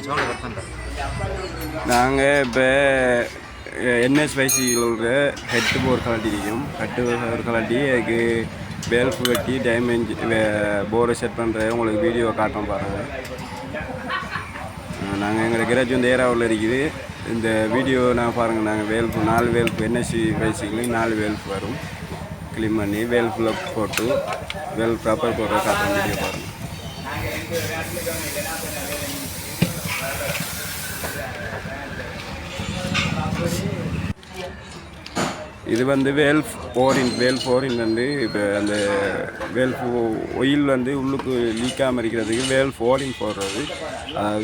நீ கட் பண்ணுற நாங்கள் இப்போ என்ன வைசியில் உள்ள ஹெட்டு போர் கலட்டிருக்கோம் ஹெட்டு போர் கலட்டி அதுக்கு பேல்ஃப் வெட்டி டைமண்ட் போரை செட் பண்ணுற உங்களுக்கு வீடியோ காட்டும் பாருங்கள் நாங்கள் எங்களோட கிராஜ் வந்து ஏராவில் இருக்குது. இந்த வீடியோ நான் பாருங்கள் நாங்கள் வேல்ஃப் நாலு வேல்ஃபு என்எஸ்சி வைசிக்கில் நாலு வேல்ஃபு வரும். க்ளீன் பண்ணி வேல்ஃபில் போட்டு வேல் ப்ராப்பர் போடுற காட்டுற வீடியோ பாருங்கள் இது வந்து வேல் ஃபோரின் வேல் ஃபோரின் வந்து இப்போ அந்த வேல் ஒயில் வந்து உள்ளுக்கு லீக்காமல் இருக்கிறதுக்கு வேல் ஃபோரின் போடுறது.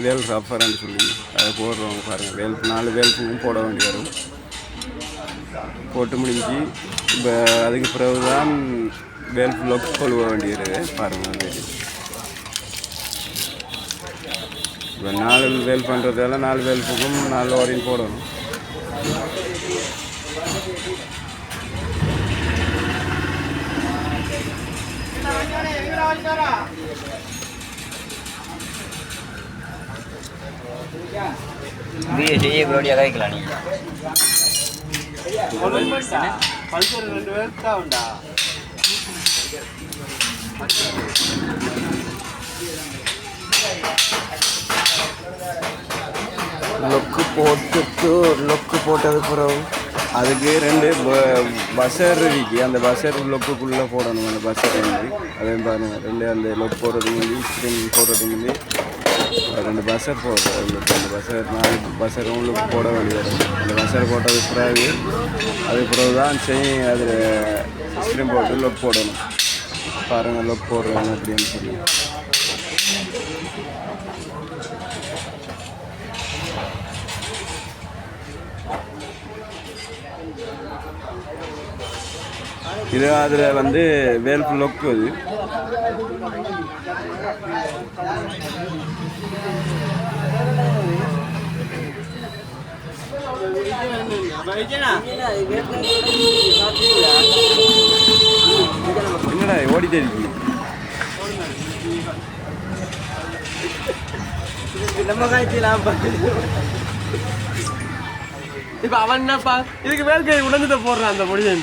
வேல் ரஃபர்னு சொல்லி அதை போடுறவங்க பாருங்கள் வேல் நாலு வேல்ஃபுவும் போட வேண்டி வரும். போட்டு முடிஞ்சு இப்போ அதுக்கு பிறகு தான் வேல் லொக் கொழுவ வேண்டியது பாருங்கள் வந்து இப்போ நாலு வேல் பண்ணுறதால நாலு வேல்ஃபுக்கும் நாலு ஓரின் போடணும். வீடியோ செய்ய இப்படியா கைக்கலாம் நீ பல்சர் ரெண்டு பேர் தான் உண்டா? லொக்கு போட்டுட்டு லொக்கு போட்டது பிறகு அதுக்கு ரெண்டு பஸ்ஸர் இருக்கு. அந்த பஸ்ஸர் லொக்குக்குள்ளே போடணும். அந்த பஸ்ஸர் வந்து. அதே பாருங்க. ரெண்டு அந்த லொக் போடுறதுக்கு வந்து ஸ்க்ரீன் போடுறதுக்கு வந்து ரெண்டு பஸ்ஸர் போடுறது அந்த பஸ்ஸர் நாலு பஸ்ஸர் உங்களுக்கு போட வேண்டியது. அந்த பஸ்ஸர் போட்டது பிறகு அது பிறகு தான் செய்ய அதில் ஸ்க்ரீன் போட்டு லொக் போடணும். பாருங்கள் லொக் போடுறாங்க அப்படின்னு சொல்லி. இது அதில் வந்து வேல்ஃபு லொக்கு அது. என்னடா ஓடிட்டே இருக்கு. நம்ம காய்ச்சலாம் இப்போ அவன் என்னப்பா? இதுக்கு மேல் கை உடஞ்சிட்ட போடுறான் அந்த முடியன்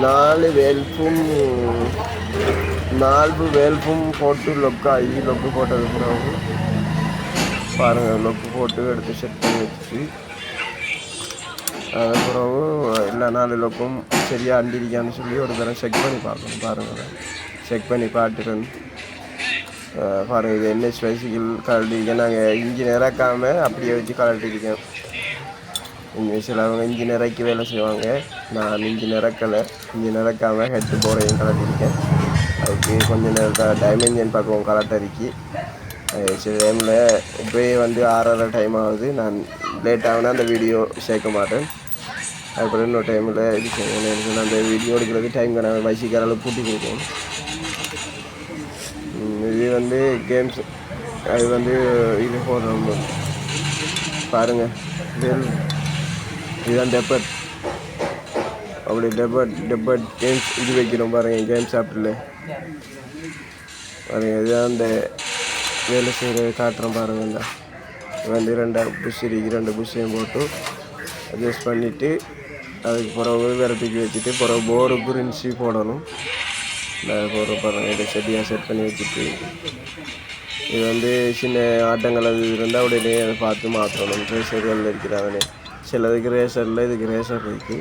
நாலு வேல்ஃபும் நாலு வேல்ஃபும் போட்டு லொக்காகி லொக்கு போட்டது பிறகு பாருங்கள் லொக்கு போட்டு எடுத்து செட் பண்ணி வச்சுட்டு அது பிறகு எல்லா நாலு லொக்கும் சரியாக அண்டிருக்கான்னு சொல்லி ஒரு தடவை செக் பண்ணி பார்க்கணும் பாருங்கள் செக் பண்ணி பார்த்துட்டு வந்து பாருங்கள் இது என்ன ஸ்பைசிகள் கலட்டிருக்கேன் நாங்கள் இஞ்சி நிறக்காமல் அப்படியே வச்சு கலட்டிருக்கேன் இங்கே சிலவங்க இன்ஜினியராக்கி வேலை செய்வாங்க நான் இன்ஜின் இறக்கலை இன்ஜின் ஹெட்டு போரையும் கலட்டிருக்கேன் அதுக்கு கொஞ்ச நேரத்தில் டைமென்ஷன் பக்கம் கலட்டறிக்கி சில டைமில் இப்போயே வந்து ஆறரை டைம் ஆகுது நான் லேட் ஆகுனா அந்த வீடியோ சேர்க்க மாட்டேன் அதுக்கப்புறம் இன்னொரு டைமில் இது செய்யணும் அந்த வீடியோ எடுக்கிறது டைம் கணக்கு வயசுக்காரால பூட்டி கொடுக்கும் இது வந்து கேம்ஸ் அது வந்து இது போடுறோம் பாருங்கள் வேல் இதுதான் டெப்பர்ட் அப்படி டெப்பர்ட் டெப்பர்ட் கேம்ஸ் இது வைக்கிறோம் பாருங்கள் கேம் சாப்பிட்டுல பாருங்க இதுதான் அந்த வேலை செய்கிற காட்டுறோம் பாருங்க இந்த இது வந்து ரெண்டு புஷ் இருக்கு ரெண்டு புஷ்ஷையும் போட்டு அட்ஜஸ்ட் பண்ணிவிட்டு அதுக்கு பிறகு விரட்டிக்கு வச்சுட்டு பிறகு போரு குறிஞ்சி போடணும். இந்த போகிற இதை செடியாக செட் பண்ணி வச்சுட்டு இது வந்து சின்ன ஆட்டங்கள் அது இருந்தால் உடனே அதை பார்த்து மாற்றணும். ட்ரெஸ்ஸர்கள் இருக்கிறாங்கன்னு. சிலதுக்கு ரேசரில் இதுக்கு ரேசர் இருக்கு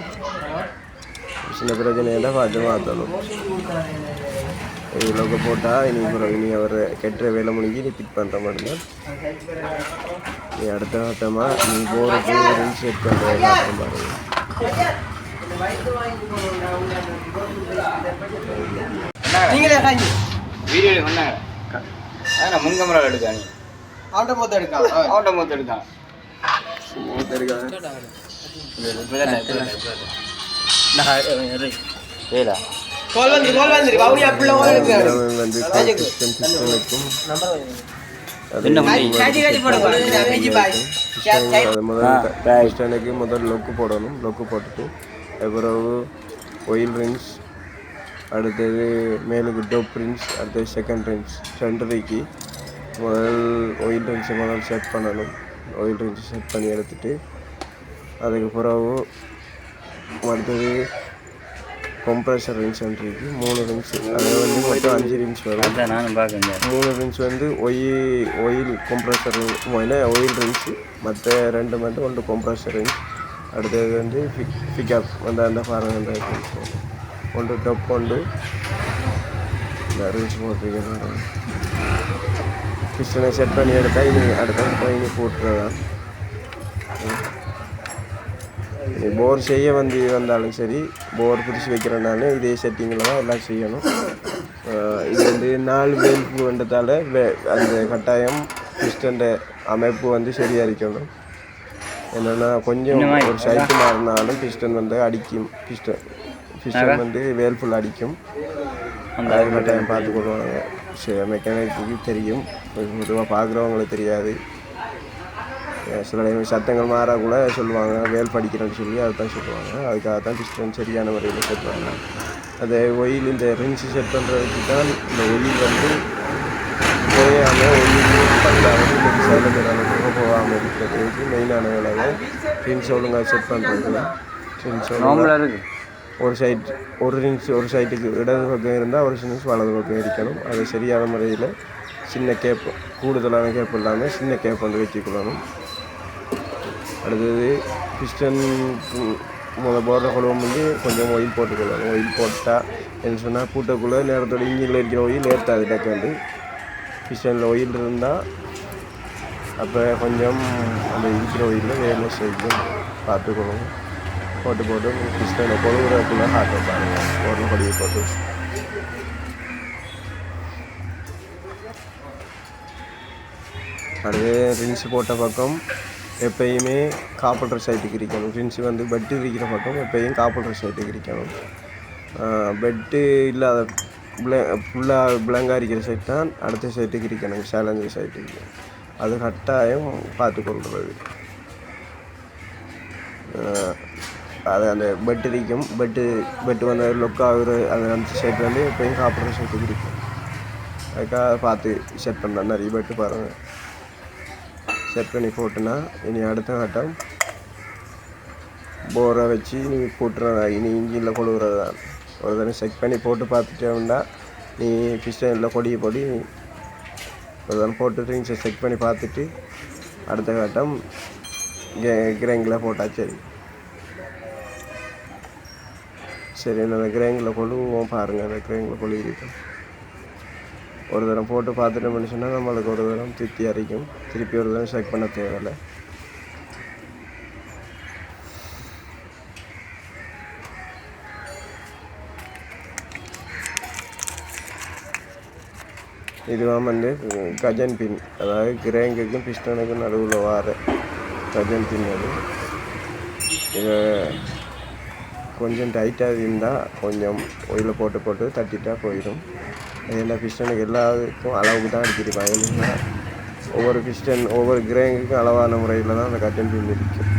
சின்ன பிரச்சனையெல்லாம் பார்த்து மாற்றணும் இவ்வளோக்கு போட்டால் இனி அப்புறம் இனி அவர் கெட்டுற வேலை முடிஞ்சு நீ பிக் பண்ணுற மாதிரி தான் நீ அடுத்த கட்டமாக நீ போகிறதுக்கு செட் பண்ணுற பாருங்க நீங்களே காஞ்சி வீடியோ பண்ணாங்க அதான் முன்கமரா எடுக்கா நீ அவன்கிட்ட மொத்தம் எடுக்கலாம் அவன்கிட்ட மொத்தம் எடுக்கான் ஏடா கோல் வந்து கோல் வந்து பவுனி அப்படில கோல் எடுக்கிறாரு வந்து கிறிஸ்டன் கிறிஸ்டனுக்கும் என்ன காட்சி காட்சி போடுங்க பிஜி பாய் அது முதல் கிறிஸ்டனுக்கு முதல் லொக்கு போடணும் லொக்கு போட்டுட்டு ஒயில் ரிங்ஸ் அடுத்தது மேலுக்கு டோப் ரிங்ஸ் அடுத்தது செகண்ட் ரிங்ஸ் சென்டரிக்கு முதல் ஒயில் ரிங்ஸை முதல் செட் பண்ணணும் ஒயில் ரிங்ஸ் செட் பண்ணி எடுத்துட்டு அதுக்கு பிறகு அடுத்தது compressor ரிங்ஸ் இருக்கு. மூணு ரிங்ஸ் அது வந்து மொத்தம் அஞ்சு ரிங்ஸ் வரும். நானும் மூணு ரிங்ஸ் வந்து ஒயில் ஒயில் compressor என்ன ஒயில் ரிங்ஸ் மற்ற ரெண்டு மட்டும் ஒன்று compressor ரிங்ஸ் அடுத்தது வந்து பிக் பிக்கப் வந்து அந்த அந்த rings. ஒன்று டப் ஒன்று இந்த ரிங்ஸ் போட்டிருக்கேன் கிறிஸ்டனை செட் பண்ணி எடுத்தால் இனி அடுத்த இனி போட்டுருதான் நீ போர் செய்ய வந்து வந்தாலும் சரி போர் பிடிச்சி வைக்கிறனால இதே செட்டிங்கில் தான் எல்லாம் செய்யணும். இது வந்து நாலு வேல்பு வந்ததால் வே- அந்த கட்டாயம் பிஸ்டண்ட அமைப்பு வந்து சரியாக இருக்கணும். என்னென்னா கொஞ்சம் ஒரு சைட்டு மாறினாலும் பிஸ்டன் வந்து அடிக்கும். பிஸ்டன் பிஸ்டன் வந்து வேல்ஃபுல் அடிக்கும். அது கட்டாயம் பார்த்து கொள்வாங்க சரி மெக்கானிக்கு தெரியும். பொதுவாக பார்க்குறவங்களுக்கு தெரியாது. சில டைம் சத்தங்கள் மாறா கூட சொல்லுவாங்க. வேல் படிக்கிறேன்னு சொல்லி அதை தான் சொல்லுவாங்க. அதுக்காக தான் பிஸ்டன் சரியான முறையில் பண்ணலாம் அந்த ஒயில் இந்த ரின்ஸ் செட் பண்ணுறதுக்கு தான் இந்த ஒயில் வந்து போயாமல் ஒயில் பண்ணாமல் போகாமல் இருக்கிறதுக்கு மெயினான வேலை. ரின்ஸ் ஒழுங்காக செட் பண்ணுறது ரின்ஸ் இருக்கு. ஒரு சைட் ஒரு இன்ச் ஒரு சைட்டுக்கு இடது பக்கம் இருந்தால் ஒரு ரிங்ஸ் வலது பக்கம் இருக்கணும். அது சரியான முறையில் சின்ன கேப் கூடுதலான கேப் இல்லாமல் சின்ன கேப் வந்து வச்சுக்கொள்ளணும் அடுத்தது பிஸ்டன் முத போடுற குழுவம் வந்து கொஞ்சம் ஒயில் போட்டுக்கொள்ளணும். ஒயில் போட்டால் என்ன சொன்னால் கூட்டக்குள்ளே நேரத்தோட இன்ஜினில் இருக்கிற ஒயில் ஏற்றாது டக்காண்டு பிஸ்டனில் ஒயில் இருந்தால் அப்போ கொஞ்சம் அந்த இருக்கிற ஒயிலில் வேலை செய்யும் பார்த்துக்கணும் போட்டு போட்டு பிஸ்டனை கொழுவுறதுக்குள்ளே ஹார்ட் வைப்பாங்க ஒரு கொடியை போட்டு. அதுவே ரின்ஸ் போட்ட பக்கம் எப்பயுமே காப்பல்டர் சைட்டுக்கு இருக்கணும். ரின்ஸ் வந்து பெட்டு இருக்கிற பக்கம் எப்பயும் காப்பல்டர் சைட்டுக்கு இருக்கணும். பெட்டு இல்லாத ஃபுல்லாக பிளங்காக இருக்கிற சைட் தான் அடுத்த சைட்டுக்கு இருக்கணும். சேலஞ்சர் சைட்டுக்கு அது கட்டாயம் பார்த்து கொள்வது அது அந்த பெட் இருக்கும் பெட்டு பெட்டு வந்து லொக் ஆகுற அந்த அந்த ஷர்ட் வந்து எப்பயும் சாப்பிட்ற ஷர்ட் இருக்கும் அதுக்காக பார்த்து செட் பண்ணலாம். நிறைய பெட்டு பாருங்கள் செட் பண்ணி போட்டுனா இனி அடுத்த கட்டம் போரை வச்சு நீ போட்டுறதா இனி இன்ஜினில் கொழுவுறது? தான் ஒரு தடவை செக் பண்ணி போட்டு பார்த்துட்டோம்னா நீ பிஸ்டனில் கொடி பொடி. ஒரு தடவை போட்டுட்டு நீ செக் பண்ணி பார்த்துட்டு அடுத்த கட்டம் கிரைங்கில் கிரேங்கில் போட்டால் சரி. சரி அந்த கிரேங்கில் கொழுவோம் பாருங்கள் அந்த கிரேங்கில் கொழு ஒரு தரம் போட்டு பார்த்துட்டோம்னு சொன்னால் நம்மளுக்கு ஒரு தரம் திருப்தி அரைக்கும். திருப்பி ஒரு தரம் செக் பண்ண தேவையில்லை. இதுவாக வந்து கஜன் பின் அதாவது கிரேங்குக்கும் பிஸ்டனுக்கும் நடுவில் வார கஜன் பின் அது. இதை கொஞ்சம் டைட்டாக இருந்தால் கொஞ்சம் ஒயில் போட்டு போட்டு தட்டிட்டா போயிடும். எல்லா பிஸ்டனுக்கு எல்லாத்துக்கும் அளவுக்கு தான் அடிச்சிருப்பாங்க இல்லைங்களா ஒவ்வொரு பிஸ்டன் ஒவ்வொரு கிரேங்குக்கும் அளவான முறையில் தான் அந்த கட்டன் பின் இருக்கும்